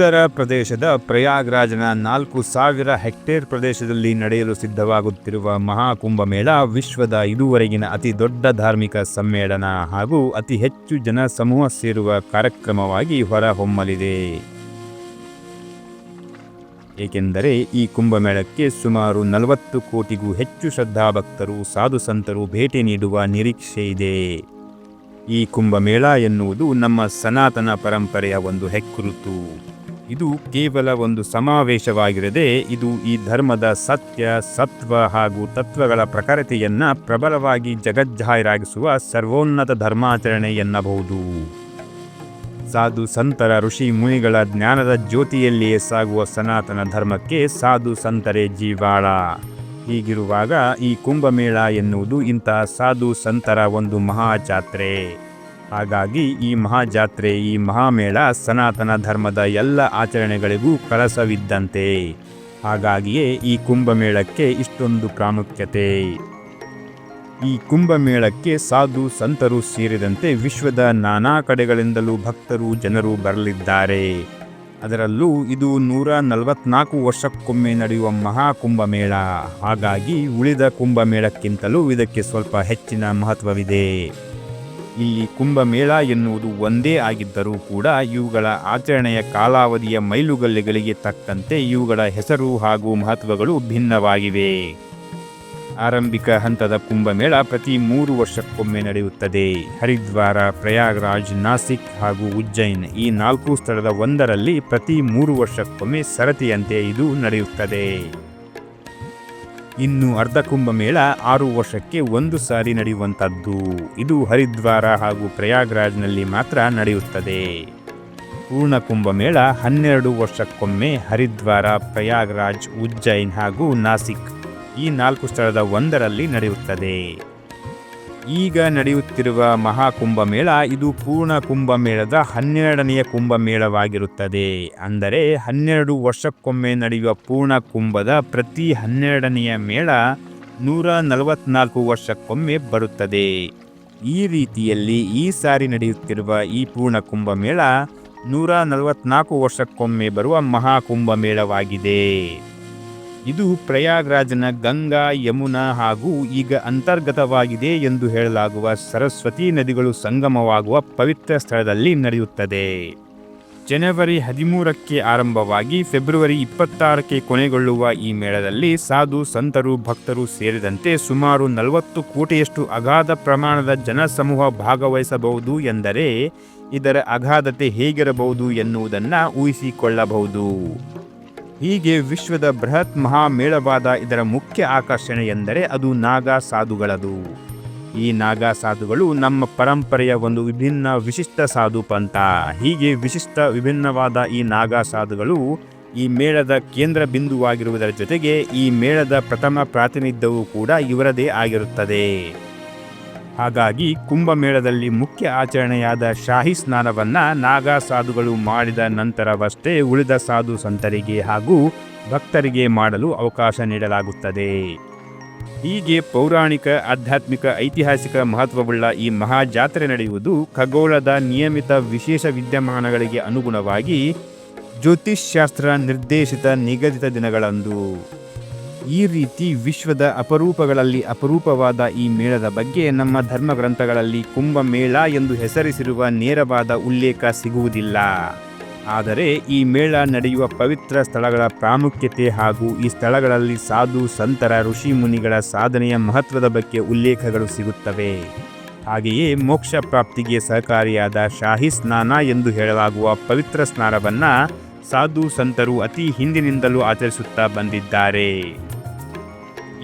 ಉತ್ತರ ಪ್ರದೇಶದ ಪ್ರಯಾಗ್ರಾಜ್ನ ನಾಲ್ಕು ಸಾವಿರ ಹೆಕ್ಟೇರ್ ಪ್ರದೇಶದಲ್ಲಿ ನಡೆಯಲು ಸಿದ್ಧವಾಗುತ್ತಿರುವ ಮಹಾಕುಂಭಮೇಳ ವಿಶ್ವದ ಇದುವರೆಗಿನ ಅತಿ ದೊಡ್ಡ ಧಾರ್ಮಿಕ ಸಮ್ಮೇಳನ ಹಾಗೂ ಅತಿ ಹೆಚ್ಚು ಜನ ಸಮೂಹ ಸೇರುವ ಕಾರ್ಯಕ್ರಮವಾಗಿ ಹೊರಹೊಮ್ಮಲಿದೆ. ಏಕೆಂದರೆ ಈ ಕುಂಭಮೇಳಕ್ಕೆ ಸುಮಾರು ನಲವತ್ತು ಕೋಟಿಗೂ ಹೆಚ್ಚು ಶ್ರದ್ಧಾಭಕ್ತರು ಸಾಧು ಸಂತರು ಭೇಟಿ ನೀಡುವ ನಿರೀಕ್ಷೆ ಇದೆ. ಈ ಕುಂಭಮೇಳ ಎನ್ನುವುದು ನಮ್ಮ ಸನಾತನ ಪರಂಪರೆಯ ಒಂದು ಹೆಗ್ಗುರುತು. ಇದು ಕೇವಲ ಒಂದು ಸಮಾವೇಶವಾಗಿರದೆ ಇದು ಈ ಧರ್ಮದ ಸತ್ಯ, ಸತ್ವ ಹಾಗೂ ತತ್ವಗಳ ಪ್ರಖರತೆಯನ್ನ ಪ್ರಬಲವಾಗಿ ಜಗಜ್ಜಾಹಿರಾಗಿಸುವ ಸರ್ವೋನ್ನತ ಧರ್ಮಾಚರಣೆ ಎನ್ನಬಹುದು. ಸಾಧು ಸಂತರ ಋಷಿ ಮುನಿಗಳ ಜ್ಞಾನದ ಜ್ಯೋತಿಯಲ್ಲಿಯೇ ಸಾಗುವ ಸನಾತನ ಧರ್ಮಕ್ಕೆ ಸಾಧು ಸಂತರೇ ಜೀವಾಳ. ಹೀಗಿರುವಾಗ ಈ ಕುಂಭಮೇಳ ಎನ್ನುವುದು ಇಂತಹ ಸಾಧು ಸಂತರ ಒಂದು ಮಹಾಜಾತ್ರೆ ಹಾಗಾಗಿ ಈ ಮಹಾಜಾತ್ರೆ, ಈ ಮಹಾಮೇಳ ಸನಾತನ ಧರ್ಮದ ಎಲ್ಲ ಆಚರಣೆಗಳಿಗೂ ಕಲಸವಿದ್ದಂತೆ. ಹಾಗಾಗಿಯೇ ಈ ಕುಂಭಮೇಳಕ್ಕೆ ಇಷ್ಟೊಂದು ಪ್ರಾಮುಖ್ಯತೆ. ಈ ಕುಂಭಮೇಳಕ್ಕೆ ಸಾಧು, ಸಂತರು ಸೇರಿದಂತೆ ವಿಶ್ವದ ನಾನಾ ಕಡೆಗಳಿಂದಲೂ ಭಕ್ತರು, ಜನರು ಬರಲಿದ್ದಾರೆ. ಅದರಲ್ಲೂ ಇದು ನೂರ ನಲವತ್ನಾಲ್ಕು ವರ್ಷಕ್ಕೊಮ್ಮೆ ನಡೆಯುವ ಮಹಾ ಕುಂಭಮೇಳ ಹಾಗಾಗಿ ಉಳಿದ ಕುಂಭಮೇಳಕ್ಕಿಂತಲೂ ಇದಕ್ಕೆ ಸ್ವಲ್ಪ ಹೆಚ್ಚಿನ ಮಹತ್ವವಿದೆ. ಇಲ್ಲಿ ಕುಂಭಮೇಳ ಎನ್ನುವುದು ಒಂದೇ ಆಗಿದ್ದರೂ ಕೂಡ ಇವುಗಳ ಆಚರಣೆಯ ಕಾಲಾವಧಿಯ ಮೈಲುಗಲ್ಲೆಗಳಿಗೆ ತಕ್ಕಂತೆ ಇವುಗಳ ಹೆಸರು ಹಾಗೂ ಮಹತ್ವಗಳು ಭಿನ್ನವಾಗಿವೆ. ಆರಂಭಿಕ ಹಂತದ ಕುಂಭಮೇಳ ಪ್ರತಿ ಮೂರು ವರ್ಷಕ್ಕೊಮ್ಮೆ ನಡೆಯುತ್ತದೆ. ಹರಿದ್ವಾರ, ಪ್ರಯಾಗ್ರಾಜ್, ನಾಸಿಕ್ ಹಾಗೂ ಉಜ್ಜೈನ್ ಈ ನಾಲ್ಕು ಸ್ಥಳದ ಒಂದರಲ್ಲಿ ಪ್ರತಿ ಮೂರು ವರ್ಷಕ್ಕೊಮ್ಮೆ ಸರತಿಯಂತೆ ಇದು ನಡೆಯುತ್ತದೆ. ಇನ್ನು ಅರ್ಧ ಕುಂಭಮೇಳ ಆರು ವರ್ಷಕ್ಕೆ ಒಂದು ಸಾರಿ ನಡೆಯುವಂಥದ್ದು. ಇದು ಹರಿದ್ವಾರ ಹಾಗೂ ಪ್ರಯಾಗ್ರಾಜ್ನಲ್ಲಿ ಮಾತ್ರ ನಡೆಯುತ್ತದೆ. ಪೂರ್ಣ ಕುಂಭಮೇಳ ಹನ್ನೆರಡು ವರ್ಷಕ್ಕೊಮ್ಮೆ ಹರಿದ್ವಾರ, ಪ್ರಯಾಗ್ರಾಜ್ ಉಜ್ಜೈನ್ ಹಾಗೂ ನಾಸಿಕ್ ಈ ನಾಲ್ಕು ಸ್ಥಳದ ಒಂದರಲ್ಲಿ ನಡೆಯುತ್ತದೆ. ಈಗ ನಡೆಯುತ್ತಿರುವ ಮಹಾಕುಂಭಮೇಳ ಇದು ಪೂರ್ಣ ಕುಂಭಮೇಳದ ಹನ್ನೆರಡನೆಯ ಕುಂಭಮೇಳವಾಗಿರುತ್ತದೆ. ಅಂದರೆ ಹನ್ನೆರಡು ವರ್ಷಕ್ಕೊಮ್ಮೆ ನಡೆಯುವ ಪೂರ್ಣ ಕುಂಭದ ಪ್ರತಿ ಹನ್ನೆರಡನೆಯ ಮೇಳ ನೂರ ನಲವತ್ನಾಲ್ಕು ವರ್ಷಕ್ಕೊಮ್ಮೆ ಬರುತ್ತದೆ. ಈ ರೀತಿಯಲ್ಲಿ ಈ ಸಾರಿ ನಡೆಯುತ್ತಿರುವ ಈ ಪೂರ್ಣ ಕುಂಭಮೇಳ ನೂರ ನಲವತ್ನಾಲ್ಕು ವರ್ಷಕ್ಕೊಮ್ಮೆ ಬರುವ ಮಹಾಕುಂಭಮೇಳವಾಗಿದೆ. ಇದು ಪ್ರಯಾಗ್ರಾಜ್ನ ಗಂಗಾ, ಯಮುನಾ ಹಾಗೂ ಈಗ ಅಂತರ್ಗತವಾಗಿದೆ ಎಂದು ಹೇಳಲಾಗುವ ಸರಸ್ವತಿ ನದಿಗಳು ಸಂಗಮವಾಗುವ ಪವಿತ್ರ ಸ್ಥಳದಲ್ಲಿ ನಡೆಯುತ್ತದೆ. ಜನವರಿ ಹದಿಮೂರಕ್ಕೆ ಆರಂಭವಾಗಿ ಫೆಬ್ರವರಿ ಇಪ್ಪತ್ತಾರಕ್ಕೆ ಕೊನೆಗೊಳ್ಳುವ ಈ ಮೇಳದಲ್ಲಿ ಸಾಧು, ಸಂತರು, ಭಕ್ತರು ಸೇರಿದಂತೆ ಸುಮಾರು ನಲವತ್ತು ಕೋಟಿಯಷ್ಟು ಅಗಾಧ ಪ್ರಮಾಣದ ಜನಸಮೂಹ ಭಾಗವಹಿಸಬಹುದು ಎಂದರೆ ಇದರ ಅಗಾಧತೆ ಹೇಗಿರಬಹುದು ಎನ್ನುವುದನ್ನು ಊಹಿಸಿಕೊಳ್ಳಬಹುದು. ಹೀಗೆ ವಿಶ್ವದ ಬೃಹತ್ ಮಹಾಮೇಳವಾದ ಇದರ ಮುಖ್ಯ ಆಕರ್ಷಣೆ ಎಂದರೆ ಅದು ನಾಗಾ ಸಾಧುಗಳದು. ಈ ನಾಗಾ ಸಾಧುಗಳು ನಮ್ಮ ಪರಂಪರೆಯ ಒಂದು ವಿಭಿನ್ನ ವಿಶಿಷ್ಟ ಸಾಧು ಪಂಥ. ಹೀಗೆ ವಿಶಿಷ್ಟ ವಿಭಿನ್ನವಾದ ಈ ನಾಗಾ ಸಾಧುಗಳು ಈ ಮೇಳದ ಕೇಂದ್ರ ಬಿಂದುವಾಗಿರುವುದರ ಜೊತೆಗೆ ಈ ಮೇಳದ ಪ್ರಥಮ ಪ್ರಾತಿನಿಧ್ಯವೂ ಕೂಡ ಇವರದೇ ಆಗಿರುತ್ತದೆ. ಹಾಗಾಗಿ ಕುಂಭಮೇಳದಲ್ಲಿ ಮುಖ್ಯ ಆಚರಣೆಯಾದ ಶಾಹಿ ಸ್ನಾನವನ್ನು ನಾಗಾ ಸಾಧುಗಳು ಮಾಡಿದ ನಂತರವಷ್ಟೇ ಉಳಿದ ಸಾಧು ಸಂತರಿಗೆ ಹಾಗೂ ಭಕ್ತರಿಗೆ ಮಾಡಲು ಅವಕಾಶ ನೀಡಲಾಗುತ್ತದೆ. ಹೀಗೆ ಪೌರಾಣಿಕ, ಆಧ್ಯಾತ್ಮಿಕ, ಐತಿಹಾಸಿಕ ಮಹತ್ವವುಳ್ಳ ಈ ಮಹಾ ಜಾತ್ರೆ ನಡೆಯುವುದು ಖಗೋಳದ ನಿಯಮಿತ ವಿಶೇಷ ವಿದ್ಯಮಾನಗಳಿಗೆ ಅನುಗುಣವಾಗಿ ಜ್ಯೋತಿಷ್ಶಾಸ್ತ್ರ ನಿರ್ದೇಶಿತ ನಿಗದಿತ ದಿನಗಳಂದು. ಈ ರೀತಿ ವಿಶ್ವದ ಅಪರೂಪಗಳಲ್ಲಿ ಅಪರೂಪವಾದ ಈ ಮೇಳದ ಬಗ್ಗೆ ನಮ್ಮ ಧರ್ಮ ಗ್ರಂಥಗಳಲ್ಲಿ ಕುಂಭಮೇಳ ಎಂದು ಹೆಸರಿಸಿರುವ ನೇರವಾದ ಉಲ್ಲೇಖ ಸಿಗುವುದಿಲ್ಲ. ಆದರೆ ಈ ಮೇಳ ನಡೆಯುವ ಪವಿತ್ರ ಸ್ಥಳಗಳ ಪ್ರಾಮುಖ್ಯತೆ ಹಾಗೂ ಈ ಸ್ಥಳಗಳಲ್ಲಿ ಸಾಧು ಸಂತರ ಋಷಿ ಮುನಿಗಳ ಸಾಧನೆಯ ಮಹತ್ವದ ಬಗ್ಗೆ ಉಲ್ಲೇಖಗಳು ಸಿಗುತ್ತವೆ. ಹಾಗೆಯೇ ಮೋಕ್ಷ ಪ್ರಾಪ್ತಿಗೆ ಸಹಕಾರಿಯಾದ ಶಾಹಿ ಸ್ನಾನ ಎಂದು ಹೇಳಲಾಗುವ ಪವಿತ್ರ ಸ್ನಾನವನ್ನು ಸಾಧು ಸಂತರು ಅತಿ ಹಿಂದಿನಿಂದಲೂ ಆಚರಿಸುತ್ತಾ ಬಂದಿದ್ದಾರೆ.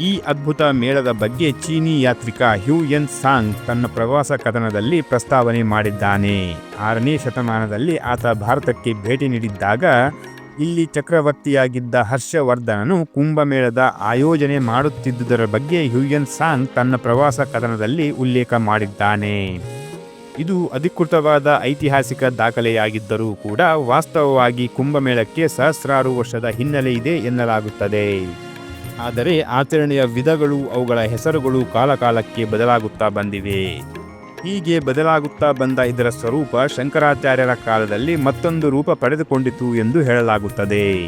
ಈ ಅದ್ಭುತ ಮೇಳದ ಬಗ್ಗೆ ಚೀನಿ ಯಾತ್ರಿಕ ಹ್ಯೂ ಎನ್ ಸಾಂಗ್ ತನ್ನ ಪ್ರವಾಸ ಕಥನದಲ್ಲಿ ಪ್ರಸ್ತಾವನೆ ಮಾಡಿದ್ದಾನೆ. ಆರನೇ ಶತಮಾನದಲ್ಲಿ ಆತ ಭಾರತಕ್ಕೆ ಭೇಟಿ ನೀಡಿದ್ದಾಗ, ಇಲ್ಲಿ ಚಕ್ರವರ್ತಿಯಾಗಿದ್ದ ಹರ್ಷವರ್ಧನನು ಕುಂಭಮೇಳದ ಆಯೋಜನೆ ಮಾಡುತ್ತಿದ್ದುದರ ಬಗ್ಗೆ ಹ್ಯೂಯನ್ ಸಾಂಗ್ ತನ್ನ ಪ್ರವಾಸ ಕಥನದಲ್ಲಿ ಉಲ್ಲೇಖ ಮಾಡಿದ್ದಾನೆ. ಇದು ಅಧಿಕೃತವಾದ ಐತಿಹಾಸಿಕ ದಾಖಲೆಯಾಗಿದ್ದರೂ ಕೂಡ ವಾಸ್ತವವಾಗಿ ಕುಂಭಮೇಳಕ್ಕೆ ಸಹಸ್ರಾರು ವರ್ಷದ ಹಿನ್ನೆಲೆ ಇದೆ ಎನ್ನಲಾಗುತ್ತದೆ. ಆದರೆ ಆಚರಣೆಯ ವಿಧಗಳು ಅವುಗಳ ಹೆಸರುಗಳು ಕಾಲಕಾಲಕ್ಕೆ ಬದಲಾಗುತ್ತಾ ಬಂದಿವೆ. ಹೀಗೆ ಬದಲಾಗುತ್ತಾ ಬಂದ ಇದರ ಸ್ವರೂಪ ಶಂಕರಾಚಾರ್ಯರ ಕಾಲದಲ್ಲಿ ಮತ್ತೊಂದು ರೂಪ ಪಡೆದುಕೊಂಡಿತು ಎಂದು ಹೇಳಲಾಗುತ್ತದೆ.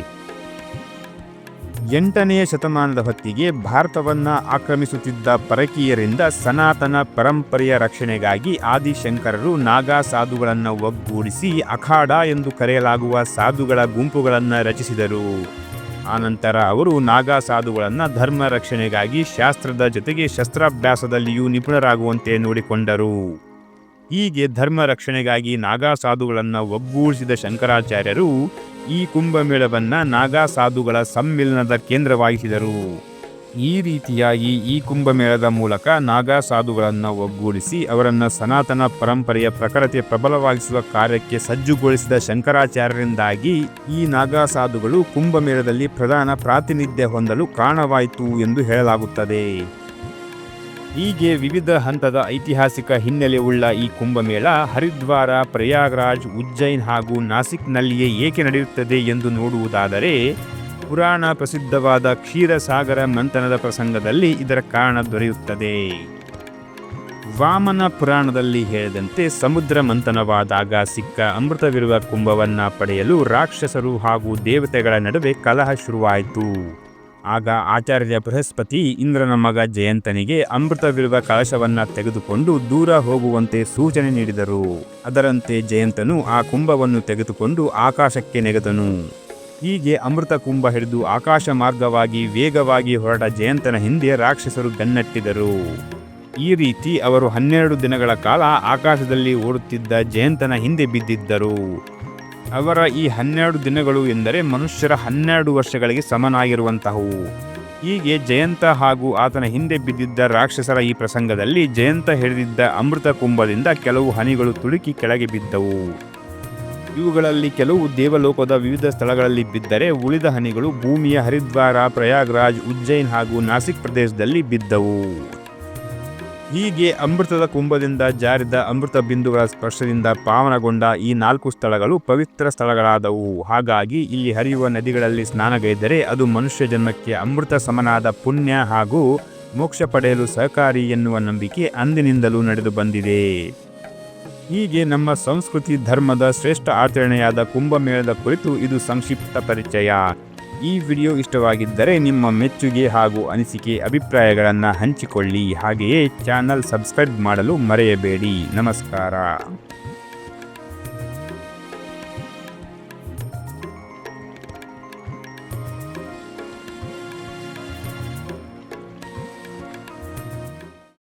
ಎಂಟನೆಯ ಶತಮಾನದ ಹೊತ್ತಿಗೆ ಭಾರತವನ್ನು ಆಕ್ರಮಿಸುತ್ತಿದ್ದ ಪರಕೀಯರಿಂದ ಸನಾತನ ಪರಂಪರೆಯ ರಕ್ಷಣೆಗಾಗಿ ಆದಿಶಂಕರರು ನಾಗಾ ಸಾಧುಗಳನ್ನು ಒಗ್ಗೂಡಿಸಿ ಅಖಾಡ ಎಂದು ಕರೆಯಲಾಗುವ ಸಾಧುಗಳ ಗುಂಪುಗಳನ್ನು ರಚಿಸಿದರು. ಆನಂತರ ಅವರು ನಾಗಾ ಸಾಧುಗಳನ್ನು ಧರ್ಮ ರಕ್ಷಣೆಗಾಗಿ ಶಾಸ್ತ್ರದ ಜೊತೆಗೆ ಶಸ್ತ್ರಾಭ್ಯಾಸದಲ್ಲಿಯೂ ನಿಪುಣರಾಗುವಂತೆ ನೋಡಿಕೊಂಡರು. ಹೀಗೆ ಧರ್ಮ ರಕ್ಷಣೆಗಾಗಿ ನಾಗಾ ಸಾಧುಗಳನ್ನು ಒಗ್ಗೂಡಿಸಿದ ಶಂಕರಾಚಾರ್ಯರು ಈ ಕುಂಭಮೇಳವನ್ನು ನಾಗಾ ಸಾಧುಗಳ ಸಮ್ಮಿಲನದ ಕೇಂದ್ರವಾಗಿಸಿದರು. ಈ ರೀತಿಯಾಗಿ ಈ ಕುಂಭಮೇಳದ ಮೂಲಕ ನಾಗಾ ಸಾಧುಗಳನ್ನು ಒಗ್ಗೂಡಿಸಿ ಅವರನ್ನು ಸನಾತನ ಪರಂಪರೆಯ ಪ್ರಖರತೆ ಪ್ರಬಲವಾಗಿಸುವ ಕಾರ್ಯಕ್ಕೆ ಸಜ್ಜುಗೊಳಿಸಿದ ಶಂಕರಾಚಾರ್ಯರಿಂದಾಗಿ ಈ ನಾಗಾ ಸಾಧುಗಳು ಕುಂಭಮೇಳದಲ್ಲಿ ಪ್ರಧಾನ ಪ್ರಾತಿನಿಧ್ಯ ಹೊಂದಲು ಕಾರಣವಾಯಿತು ಎಂದು ಹೇಳಲಾಗುತ್ತದೆ. ಹೀಗೆ ವಿವಿಧ ಹಂತದ ಐತಿಹಾಸಿಕ ಹಿನ್ನೆಲೆ ಉಳ್ಳ ಈ ಕುಂಭಮೇಳ ಹರಿದ್ವಾರ, ಪ್ರಯಾಗ್ರಾಜ್ ಉಜ್ಜೈನ್ ಹಾಗೂ ನಾಸಿಕ್ನಲ್ಲಿಯೇ ಏಕೆ ನಡೆಯುತ್ತದೆ ಎಂದು ನೋಡುವುದಾದರೆ ಪುರಾಣ ಪ್ರಸಿದ್ಧವಾದ ಕ್ಷೀರಸಾಗರ ಮಂಥನದ ಪ್ರಸಂಗದಲ್ಲಿ ಇದರ ಕಾರಣ ದೊರೆಯುತ್ತದೆ. ವಾಮನ ಪುರಾಣದಲ್ಲಿ ಹೇಳಿದಂತೆ ಸಮುದ್ರ ಮಂಥನವಾದಾಗ ಸಿಕ್ಕ ಅಮೃತವಿರುವ ಕುಂಭವನ್ನು ಪಡೆಯಲು ರಾಕ್ಷಸರು ಹಾಗೂ ದೇವತೆಗಳ ನಡುವೆ ಕಲಹ ಶುರುವಾಯಿತು. ಆಗ ಆಚಾರ್ಯ ಬೃಹಸ್ಪತಿ ಇಂದ್ರನ ಮಗ ಜಯಂತನಿಗೆ ಅಮೃತವಿರುವ ಕಲಶವನ್ನು ತೆಗೆದುಕೊಂಡು ದೂರ ಹೋಗುವಂತೆ ಸೂಚನೆ ನೀಡಿದರು. ಅದರಂತೆ ಜಯಂತನು ಆ ಕುಂಭವನ್ನು ತೆಗೆದುಕೊಂಡು ಆಕಾಶಕ್ಕೆ ನೆಗೆದನು. ಹೀಗೆ ಅಮೃತ ಕುಂಭ ಹಿಡಿದು ಆಕಾಶ ಮಾರ್ಗವಾಗಿ ವೇಗವಾಗಿ ಹೊರಟ ಜಯಂತನ ಹಿಂದೆ ರಾಕ್ಷಸರು ಬೆನ್ನಟ್ಟಿದರು ಈ ರೀತಿ ಅವರು ಹನ್ನೆರಡು ದಿನಗಳ ಕಾಲ ಆಕಾಶದಲ್ಲಿ ಓಡುತ್ತಿದ್ದ ಜಯಂತನ ಹಿಂದೆ ಬಿದ್ದಿದ್ದರು. ಅವರ ಈ ಹನ್ನೆರಡು ದಿನಗಳು ಎಂದರೆ ಮನುಷ್ಯರ ಹನ್ನೆರಡು ವರ್ಷಗಳಿಗೆ ಸಮನಾಗಿರುವಂತಹವು. ಹೀಗೆ ಜಯಂತ ಹಾಗೂ ಆತನ ಹಿಂದೆ ಬಿದ್ದಿದ್ದ ರಾಕ್ಷಸರ ಈ ಪ್ರಸಂಗದಲ್ಲಿ ಜಯಂತ ಹಿಡಿದಿದ್ದ ಅಮೃತ ಕುಂಭದಿಂದ ಕೆಲವು ಹನಿಗಳು ತುಳುಕಿ ಕೆಳಗೆ ಬಿದ್ದವು. ಇವುಗಳಲ್ಲಿ ಕೆಲವು ದೇವಲೋಕದ ವಿವಿಧ ಸ್ಥಳಗಳಲ್ಲಿ ಬಿದ್ದರೆ ಉಳಿದ ಹನಿಗಳು ಭೂಮಿಯ ಹರಿದ್ವಾರ, ಪ್ರಯಾಗ್ರಾಜ್ ಉಜ್ಜೈನ್ ಹಾಗೂ ನಾಸಿಕ್ ಪ್ರದೇಶದಲ್ಲಿ ಬಿದ್ದವು. ಹೀಗೆ ಅಮೃತದ ಕುಂಭದಿಂದ ಜಾರಿದ ಅಮೃತ ಬಿಂದುಗಳ ಸ್ಪರ್ಶದಿಂದ ಪಾವನಗೊಂಡ ಈ ನಾಲ್ಕು ಸ್ಥಳಗಳು ಪವಿತ್ರ ಸ್ಥಳಗಳಾದವು. ಹಾಗಾಗಿ ಇಲ್ಲಿ ಹರಿಯುವ ನದಿಗಳಲ್ಲಿ ಸ್ನಾನಗೈದರೆ ಅದು ಮನುಷ್ಯ ಜನ್ಮಕ್ಕೆ ಅಮೃತ ಸಮನಾದ ಪುಣ್ಯ ಹಾಗೂ ಮೋಕ್ಷ ಪಡೆಯಲು ಸಹಕಾರಿ ಎನ್ನುವ ನಂಬಿಕೆ ಅಂದಿನಿಂದಲೂ ನಡೆದು ಬಂದಿದೆ. ಹೀಗೆ ನಮ್ಮ ಸಂಸ್ಕೃತಿ ಧರ್ಮದ ಶ್ರೇಷ್ಠ ಆಚರಣೆಯಾದ ಕುಂಭಮೇಳದ ಕುರಿತು ಇದು ಸಂಕ್ಷಿಪ್ತ ಪರಿಚಯ. ಈ ವಿಡಿಯೋ ಇಷ್ಟವಾಗಿದ್ದರೆ ನಿಮ್ಮ ಮೆಚ್ಚುಗೆ ಹಾಗೂ ಅನಿಸಿಕೆ ಅಭಿಪ್ರಾಯಗಳನ್ನು ಹಂಚಿಕೊಳ್ಳಿ. ಹಾಗೆಯೇ ಚಾನಲ್ ಸಬ್ಸ್ಕ್ರೈಬ್ ಮಾಡಲು ಮರೆಯಬೇಡಿ. ನಮಸ್ಕಾರ.